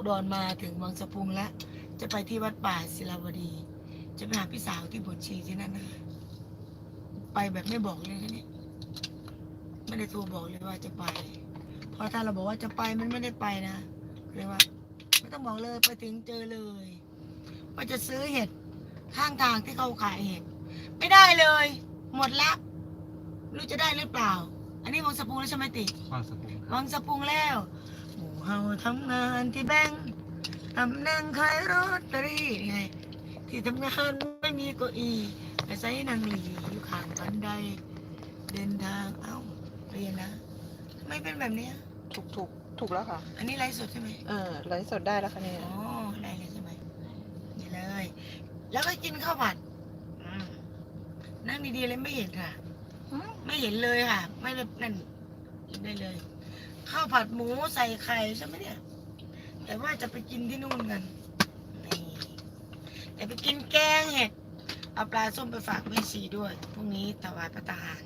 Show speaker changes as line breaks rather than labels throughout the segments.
อุดรมาถึงวังสะพุงแล้ว จะไปที่วัดป่าศิลาวดี จะไปหาพี่สาวที่บวชชีที่นั่นนะคะไปแบบไม่บอกเลยนะเนี่ยไม่ได้โทรบอกเลยว่าจะไป เพราะถ้าเราบอกว่าจะไปมันไม่ได้ไปนะเลยว่า ไม่ต้องบอกเลยไปถึงเจอเลยว่าจะซื้อเห็ดข้างทางที่เขาขายเห็ดไม่ได้เลย หมดละไม่รู้จะได้หรือเปล่า อันนี้วังสะพุงแล้วใช่ไหมติ
บางสะพุงครับ
วังสะพุงแล้วหมู่ เฮาทำงานที่แบงก์ตำแหน่งขายรถตอรี่ไงที่ทำงานไม่มีเก้าอี้อาศัยนางหลีอยู่ข้างบันได เดินทางเอ้าเรียนนะทำไม่เป็นแบบเนี้ย
ถูกถูกถูกแล้วค่ะ
อันนี้ไลฟ์สดใช่ไหม
เออไลฟ์สดได้แล้วค่ะเนี่ย
อ๋อได้เลยใช่ไหมนี่เลย แล้วก็กินข้าวผัดอืมนั่งดีๆเลยไม่เห็นค่ะ ไม่เห็นเลยค่ะ ไม่ได้นั่นกินได้เลย ข้าวผัดหมูใส่ไข่ใช่ไหมเนี่ย แต่ว่าจะไปกินที่นู่นกันนี่แต่ไปกินแกงเห็ดเอาปลาส้มไปฝากแม่ชีด้วยพรุ่งนี้ถวายพระทหาร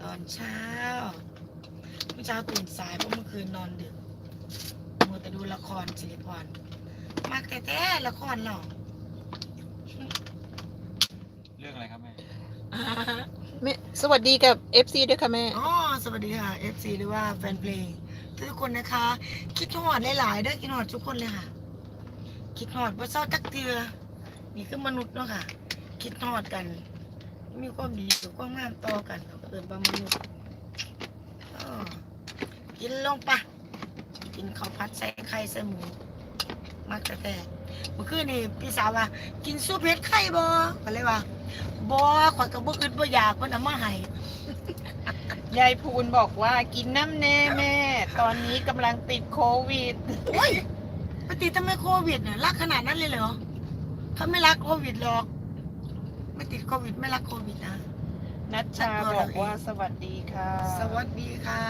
ตอนเช้าเมื่อเช้าตื่นสายเพราะเมื่อคืนนอนดึกมัวแต่ดูละครสิริพรมากแท้ๆละครหรอก
เรื่องอะไรครับแม่
แม่สวัสดีกับ FC ด้วยค่ะแม่
อ๋อ สวัสดีค่ะ FC หรือว่าแฟนเพลง ทุกคนนะคะ คิดฮอดหลายๆเด้อคิดฮอดทุกคนเลยค่ะ คิดฮอดว่าเศร้าจักเทือนี่คือมนุษย์เนาะค่ะ คิดฮอดกัน มีความดีกับความงามต่อกันเกิดบามนุษย์อ้อกินลงปะกินข้าวผัดใส่ไข่ใส่หมู มักแต่แต่เมื่อคืนนี่พี่สาวว่า กินซุปเห็ดไข่บ่ก็เลยว่าบ่ข่อยก็บ่อึดบ่อยากเพิ่นเอามาให้
ยายพูนบอกว่ากินน้ำแน่แม่ ตอนนี้กำลังติดโควิด
โอ้ยไปติดทำไมโควิดเนี่ยรักขนาดนั้นเลยเหรอเขาไม่รักโควิดหรอก ไม่ติดโควิดไม่รักโควิดนะ
นัชชาบอกว่าสวัสดีค่ะ
สวัสดีค่ะ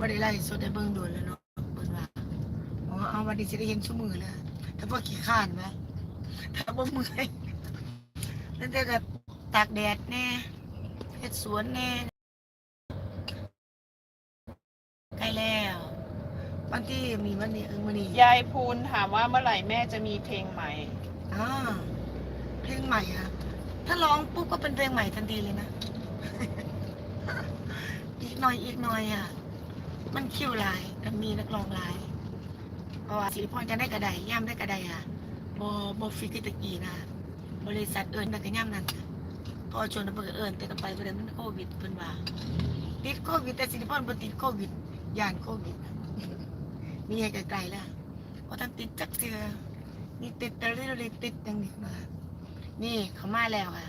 บริไลฟ์สดได้เบิ่งโดนแล้วเนาะเบิ่งว่าอ๋อเอาวันนี้จะได้เห็นชั่วมือแล้วถ้าพวกขี้ข้านไหมถ้าบ่เมื่อยนั่นแต่กับตากแดดแน่เฮ็ดสวนแน่ วันที่มีวันนี้เออวันนี้
ยายพูนถามว่าเมื่อไหร่แม่จะมีเพลงใหม่
อ่าเพลงใหม่อะถ้าร้องปุ๊บก็เป็นเพลงใหม่ทันทีเลยนะ อีกหน่อยอีกหน่อยอะ มันคิวหลายมันมีนักร้องหลายเพราะว่าสิริพรจะได้กระไดย่ำได้กระไดอะบอบอฟิกตะกี้นะบริษัทเอิญแต่ก็ย่ำนั่นจ้ะพอชวนเปิดเอิญแต่ก็ไปประเด็นมันโควิดเพิ่นว่าติดโควิดแต่สิริพรบ่ติดโควิดย่านโควิด มีให้ไกลๆแล้วเพราะท่านติดจักเทือนี่ติดแต่เรื่อยๆติดอย่างนี้มานี่เขามาแล้วค่ะ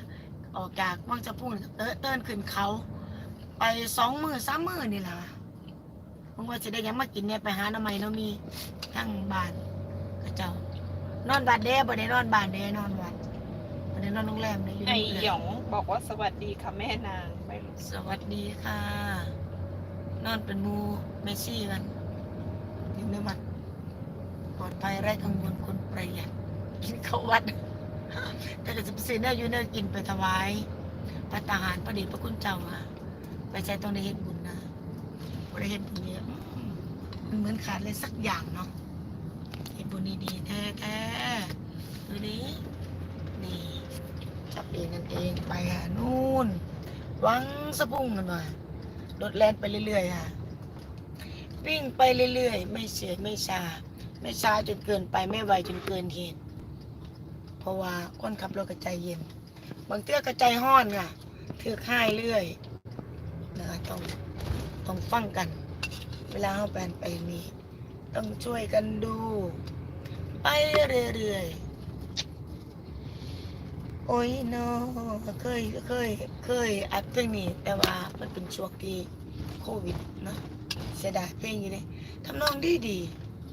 ออกจากวังจะพุ่งเตอเติ้นขึ้นเขา ไปสองมือสามมือนี่แหละมึงว่าจะได้หยังมากินเนี่ยไปหาหน้ำไม้เนาะมีทั้งบ้านกระเจ้านอนบ้านเด้บ่ได้นอนบ้านเด้นอนวัดบ่ได้นอนโรงแรมเลยอยู่
ไอ
ในเมื
หย
อง
องบอกว่าสวัสดีค่ะแม่นางไม่รู้
สวัสดีค่ะ นอนเป็นหมูเมซี่กัน อยู่ในวัดปลอดภัยไร้กังวลคนประหยัดกินข้าววัดแต่ก็จะไปซื้อเนื้อยู่เนื้อกินไปถวายพระทหารพระเดชพระคุณเจ้าค่ะไปใช้ต้องได้เห็นบุญนะพอได้เห็นบุญเนี่ยมันเหมือนขาดเลยสักอย่างเนาะเห็นบุญดีๆแท้ๆดูดินี่จับเองนั่นเองไปหานู่นวังสะพุงกันหน่อยรถแล่นไปเรื่อยๆค่ะ วิ่งไปเรื่อยๆ ไม่เสียไม่ช้าไม่ช้าจนเกินไปไม่ไวจนเกินเหตุ เพราะว่าคนขับรถกระใจเย็น บางเตื้อกระใจห้อนค่ะถือค่ายเรื่อยนะคะต้องต้องฟังกัน เวลาเขาแปนไปนี่ต้องช่วยกันดู ไปเรื่อยๆ โอ้ยเนาะเคยเคยเคยอัดเพลงนี้แต่ว่ามันเป็นช่วงที่โควิดเนาะ เสียดายเพลงอยู่เลยทำนองดีดี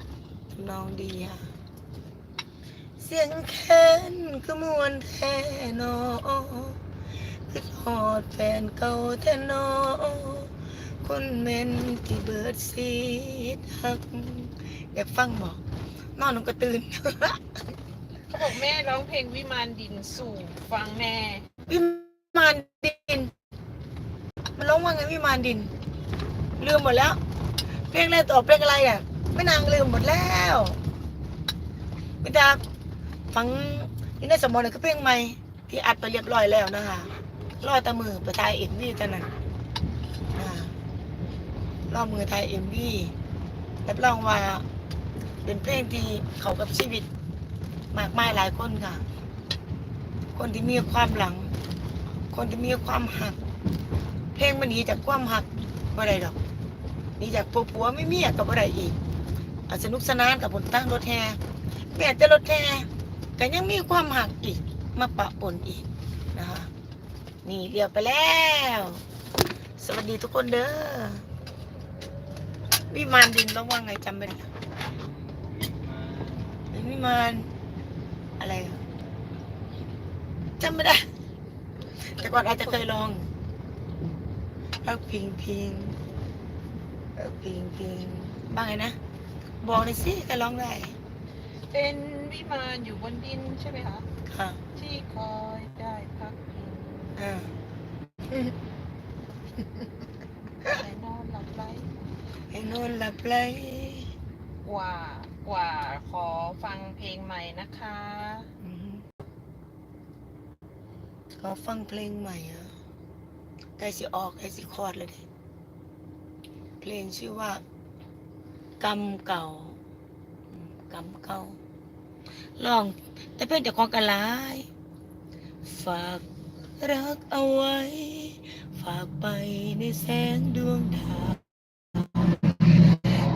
ๆทำนองดีค่ะ เสียงแค้นคือมวนแท้เนอคือหอดแฟนเก่าแท้เนอคนเม่นที่เบิดซีดหักอยากฟังบอกนอนหนูก็ตื่น
เขาบอกแม่ร้องเพลงวิมานดินสู่ฟังแน่
วิมานดิน มันร้องว่าไงวิมานดิน ลืมหมดแล้ว เพลงอะไรต่อเพลงอะไรอะไม่นางลืมหมดแล้วไม่ตาฟังนี่ในสมองเลยก็เพลงใหม่ที่อัดไปเรียบร้อยแล้วนะคะรอตะมือไปถ่ายเอ็มวีตอนนั้นอ่ารอมือถ่ายเอ็มวีรับรองว่าเป็นเพลงที่เข้ากับชีวิต มากมายหลายคนค่ะ คนที่มีความหลัง คนที่มีความหัก เพลงมันหนีจากความหักบ่ได้ดอก นี่จากผัวผัวไม่เมีอะกับบ่ได้อีกอาสนุกสนานกับบนตั้งรถแห่แม้แต่รถแห่ก็ยังมีความหักอีกมาปะปนอีกนะคะนี่เรียวไปแล้ว สวัสดีทุกคนเด้อวิมานดินต้องว่าไงจำไม่ได้วิมานอะไรจำไม่ได้ แต่ก่อนอาจจะเคยลองรักพิงพิง รักพิงพิงบ้างไงนะ บอกหน่อยสิใครร้องได้
เป็นวิมานอยู่บนดินใช่ไหมคะ
ค่ะ
ที่คอยได้พักพิง
อ่า
ในนอนหลับไหล
ให้นอนหลับไหล
กว่ากว่าขอฟังเพลงใหม่นะคะ
อือฮึขอฟังเพลงใหม่อะใกล้สิออกใกล้สิคลอดเลยดิ เพลงชื่อว่า กรรมเก่ากรรมเก่าลอง แต่เพื่อนจะของกันหลาย ฝากรักเอาไว้ ฝากไปในแสงดวงดาว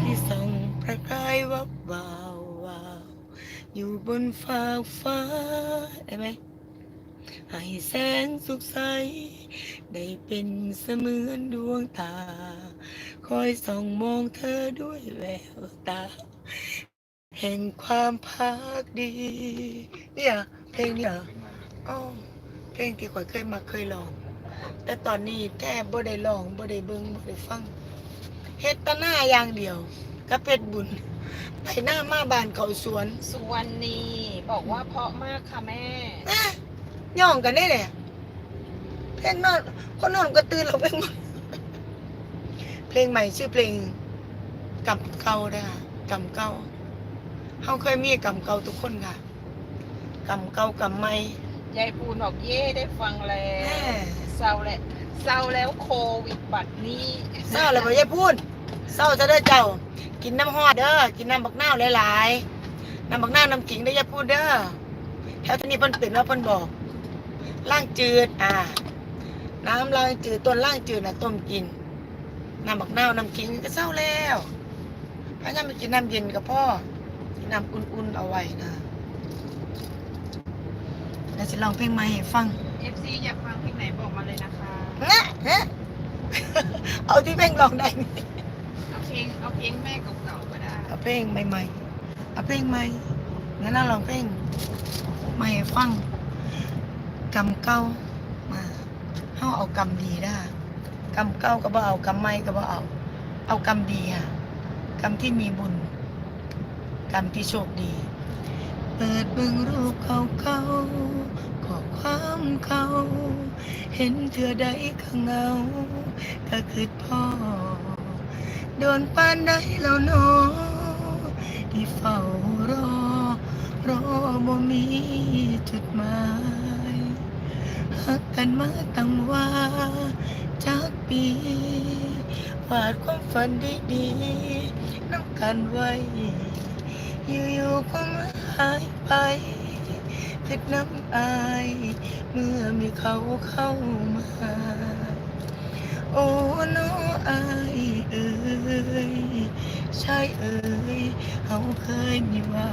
ที่ส่องประกายวับวาววาวอยู่บนฟ้าฟ้าได้ไหม ให้แสงสุขใส ได้เป็นเสมือนดวงตา คอยส่องมองเธอด้วยแววตา แห่งความพักดี เนี่ยเพลงเนี่ยอ๋อเพลงที่ข่อยเคยมาเคยลอง แต่ตอนนี้แทบบ่ได้ลองบ่ได้เบิ่งบ่ได้ฟังเฮ็ดแตหน้าอย่างเดียวก็เป็ดบุญ ไปหน้ามาบ้านเขาสวน
สุวรรณีบอกว่าเพราะมากค่ะแม่
นะ ย่องกันได้เลยเพลงนอนคนนอนก็ตื่นเราเพลงใหม่เพลงใหม่ชื่อเพลงกำเก่าเด้อค่ะกำเก่าเขาเคยมีกำเก่าทุกคนค่ะกำเก่ากำใหม่
ยายปูนบอกเย่ได้ฟังแล้
แม่
วเศร้าแล้วเศร้าแล้วโควิดบัดนี้
เศร้าเลยบ่ยายพูดเศร้าจะได้อเจ้า กินน้ำฮอดเด้อกินน้ำบักนาวหลายๆน้ำบักนาวน้ำขิงได้อยาพูดเด้อแถวที่นี่เพิ่นเป็นว่าเพิ่นบอก ล่างจืด อ่า น้ำล่างจืดต้นล่างจืดน่ะต้มกิน น้ำบักนาวน้ำขิงก็เศร้าแล้วพยายามไปกินน้ำเย็นกับพ่อกินน้ำอุ่นๆเอาไว้นะแล้วจะลองเพลงใหม่ให้ฟัง
เอฟซีอยากฟังเพลงไหนบอกมาเลยนะคะ
นะฮะ เอาที่เพลงลองได้ไหม
เอาเพลงเอาเพลงแม่เก่าๆก็ได้
เอาเพลงใหม่ๆเอาเพลงใหม่งั้นเราลองเพลงใหม่ให้ฟัง กำเก้ามาเฮาเอากำดีได้กำเก้าก็บ่เอากำใหม่ก็บ่เอา เอากำดีค่ะกำที่มีบุญกำที่โชคดี เปิดเบิ่งรูปเก่าๆขอความเก่าเห็นเธอใดก็เงาก็คือพ่อ โดนปานใดแล้วนอที่เฝ้ารอ รอบ่มีจุดหมาย หักกันมาตั้งว่าจากปีวาดความฝันดีๆน้ำกันไว้ อยู่ๆก็มาหายไปเพ็ดน้ำอาย เมื่อมีเขาเข้ามา โอ้น้ออายเอ่ยชายเอ่ยเขาเคยมีวา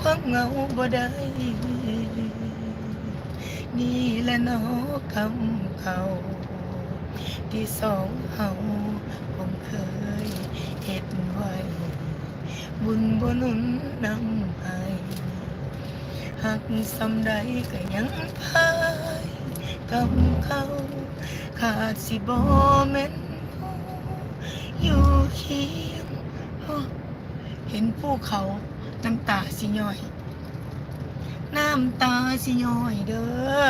ความเหงาบ่ได้ นี่แหละนอกำเขาที่สองเฮาคงเคยเฮ็ดไว้ บุญบนุนนำให้หักสำใดก็ยังพายกำเขาขาดสิบ่แม่นผู้อยู่เคียงเห็นภูเขา น้ำตาสิย่อย น้ำตาสิย่อยเด้อ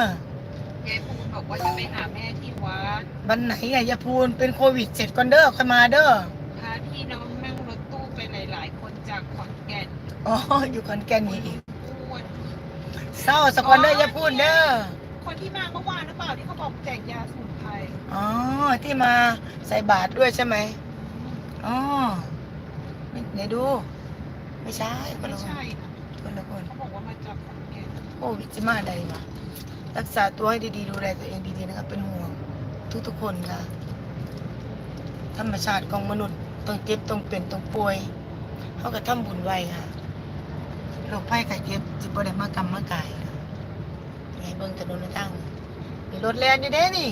เพยายพูนบอกว่าจะไปหาแม่ที่วัด
วันไหนอะยาพูนเป็นโควิดเสร็จก่อนเด้อค่อยมาเด้อ
พาพี่น้องนั่งรถตู้ไปหลาย ๆ คนจากขอนแก่น
อ๋ออยู่ขอนแก่นนี่อีก
อ้วน
เศร้าสกอนเด้อยาพูนเด้อ
คนที่มาเมื่อวานหรือเปล่าที่เขาบอกแจกยาสมุนไพร
อ๋อที่มาใส่บาตรด้วยใช่ไหมอ๋อไหนดู ไม่ใช่คน
ไม่
ละคน
ใช่นะ
คนละคน
เขาบอกว่ามาจากขอนแก่น
โควิดจะมาใดมารักษาตัวให้ดีๆดูแลตัวเองดีๆนะครับ เป็นห่วงทุกๆคนค่ะ ธรรมชาติของมนุษย์ต้องเจ็บต้องเป็นต้องป่วยเขาก็ทำบุญไว้ค่ะโรคภัยไข้เจ็บจิบ่ได้มากรรมมากายค่ะไงเบิ่งถนนตั้งมีรถแล่นอยู่เด้นี่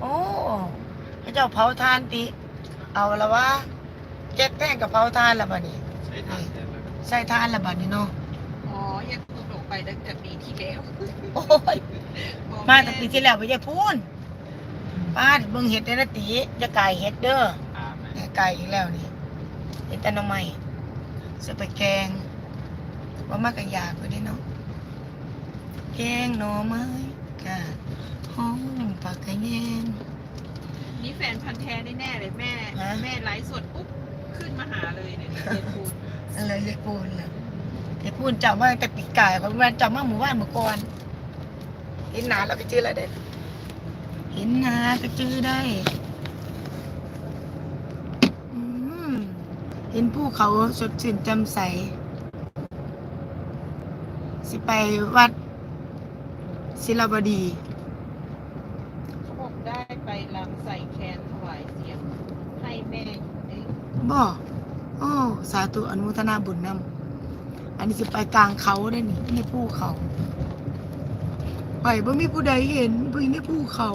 โอ้พระเจ้าเผาทานติ เอาละวะเจ็บแป้งกับเผาทานละบัด นี้
ใช้ทางแต่แบบ
ใส่ทานละบัดนี้เนาะ
อ๋อยายพูนออกไปตั้งแต่ปีที่แล้ว
โอ้ยมาแต่ปีที่แล้วไปยายพูนป้าเบิ่งเห็ดได้นะตีจะไก่เห็ดเด้อ
ตามไหม
เนี่ยไก่อีกแล้วนี่เห็ดแต่หน้ำใหม่จะไปแกงว่ามากกะอยากไปได้เนาะแกงหน่อไม้กะห้องผักกะแยง
นี่แฟนพันธ์แท้แน่ๆเลยแม่
ฮะ
แม่ไลฟ์สดปุ๊บขึ้นมาหาเลยเนี่ยยายพูน
อะไรยายพูนล่ะยายพูนจำว่าตั้งแต่ปีกไก่เขาแม่นจำว่าหมู่บ้านเมื่อก่อนเห็นหนาแล้วก็จื้อแล้วเด็ดเห็นหนาก็จื้อได้อืมเห็นภูเขาสดชื่นแจ่มใส สิไปวัดศิลบดี
เขาบอกได้ไปลำใส่แคนถวายเสียงให้แม่เอ้ย
บ่ โอ้สาธุอนุโมทนาบุญนำอันนี้สิไปกลางเขาได้นี่ในภูเขาไปบ่มีผู้ใดเห็นบ่อยู่ในภูเขา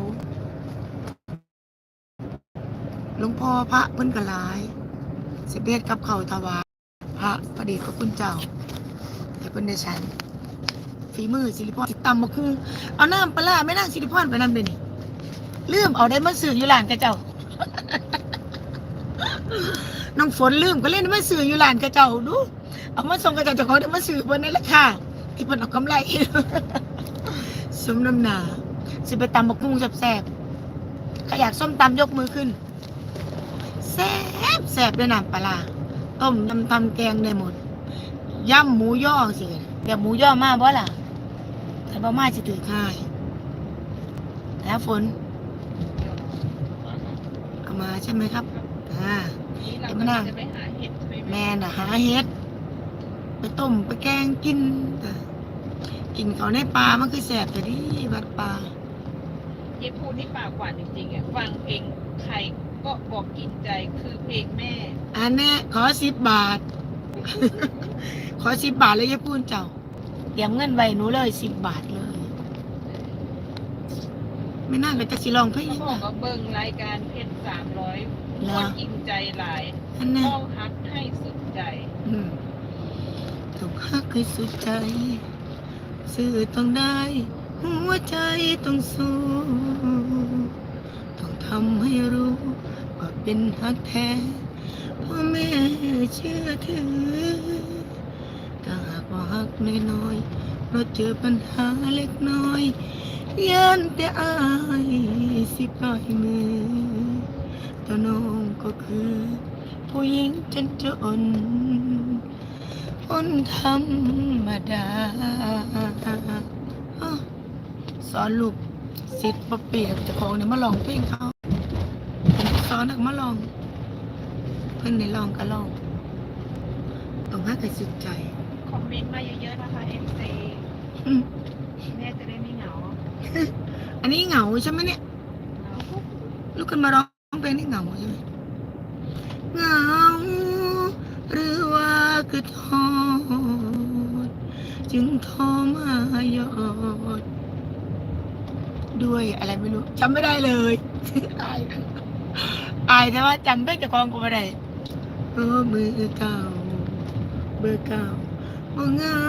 หลวงพ่อพระเพิ่นก็หลายสิเบ็ดกับเขาถวายพระประเดชพระคุณเจ้าให้เพิ่นได้ฉันฝีมือสิริพรสิตำบักคุงเอาน้ำปลาร้าแม่นางสิริพรไปนำเด้นี่ลืมเอาได้มาซื้ออยู่ร้านกระเจ้า น้องฝนลืมก็เล่นมาซื้ออยู่ร้านกระเจ้าดูเอามาส่งกระเจ้าเจ้าของเดี๋ยวมาซื้อเพิ่นในราคาที่เพิ่นเอากำไรสมน้ำหนาสิไปตำบักคุงแซ่บๆใครอยากส้มตำยกมือขึ้นแซ่บแซ่บด้วยน้ำปลาร้าต้มยำทำแกงได้หมดย่ำหมูย่อสิเดี๋ยวหมูย่อมากบ่ล่ะแต่บ่มาจะถือค่ายแล้วฝน
มาครับ
เอามาใช่ไหมครับ อ่า
นี่เรา
เดี๋ยวมานั่ง
จะไปหาเห็ดใช่ไหม
แม่น่ะหาเห็ด ไปต้มไปแกงกินเออกินเขาวในปลามันคือแสบแต่ดีวัดปลา
เยพูดนี่ปากหวานจริงๆอะฟังเพลงใครก็บอกกินใจคือเพลงแม่
อันเนี้ยขอสิบบาท ขอสิบบาทเลยยายพูนเจ้าเตรียมเงินไว้หนูเลยสิบบาทเลย ไม่น่าก็จะสิลองเพลง
เขาบอก
นะ
ว่าเบิ่งรายการเพชรสามร้อย
เหร
ค
อ
นกินใจหลาย
อันเนี้ย
เข้าฮักให้สุดใจ
อืมต้องฮักให้สุดใจสื่อต้องได้ หัวใจต้องสู้ต้องทำให้รู้ว่าเป็นฮักแท้พ่อแม่เชื่อถือถ้าหากว่าฮักน้อยๆเราเจอปัญหาเล็กน้อยยันแต่อายสิปล่อยมือ แต่น้องก็คือ ผู้หญิงจนจนคนธรรมดาอ้อสอนลูกสิทธิ์ปะเปียกเจะของเนี่ยมาลองเพลงเขาผมสอนนักมาลอง เพื่อนในลองก็ลองต้องให้ใครสุดใจ
คอมเมนต์มาเยอะๆนะคะเอ็มซี
อืม
แม่จะได้ไม่เหงา
อันนี้เหงาใช่ไหมเนี่ยลุกขึ้นมาร้อง เพลงนี่เหงาใช่ไหมเหงาหรือว่าคือทอดจึงโทรมาหยอด ด้วยอะไรไม่รู้จำไม่ได้เลยอายอายแต่ว่าจำได้แต่ความกูไม่ได้เออมือเก่าเบอร์เก่าบ่เหงา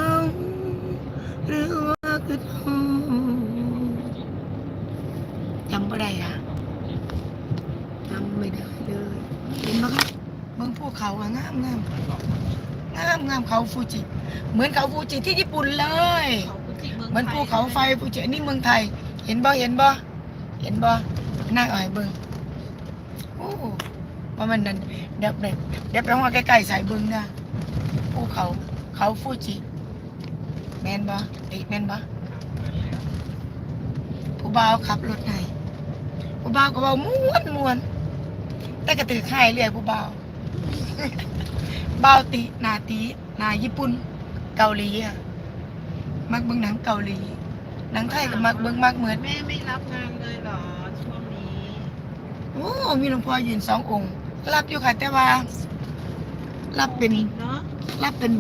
หรือว่าคือทอดจำไม่ได้อะ จำไม่ได้เลยเห็นไหมครับ เมืองภูเขาอะงามงามงามงามเขาฟูจิ เหมือนเขาฟูจิที่ญี่ปุ่นเลย
เขาฟูจิเมือง
เหมือนภูเขาไฟฟูจิอันนี้เมืองไทย เห็นบ่เห็นบ่เห็นบ่นั่งเอาให้เบิ่งโอ้ว่ามันนั่นเดี๋ยวเดี๋ยวเดี๋ยวไปห้องใกล้ๆสายเบิ่งนะภูเขาเขาฟูจิแม่นบ่ติแม่นบ่ผู้บ่าวขับรถให้ผู้บ่าวก็เว้าม่วนม่วนแต่ก็ถือค่ายเรื่อยผู้บ่าว บ่าวติหนาติหนาญี่ปุ่น เกาหลีอะ มักเบิ่งหนังเกาหลี หนังไทยก็มักเบิ่งมักเหมือน
แม่ไม่รับงานเลยเหรอช่วงนี้
โอ้มีหลวงพ่อยืนสององค์ รับอยู่ค่ะแต่ว่า รับเป็น
เนาะ
รับเป็น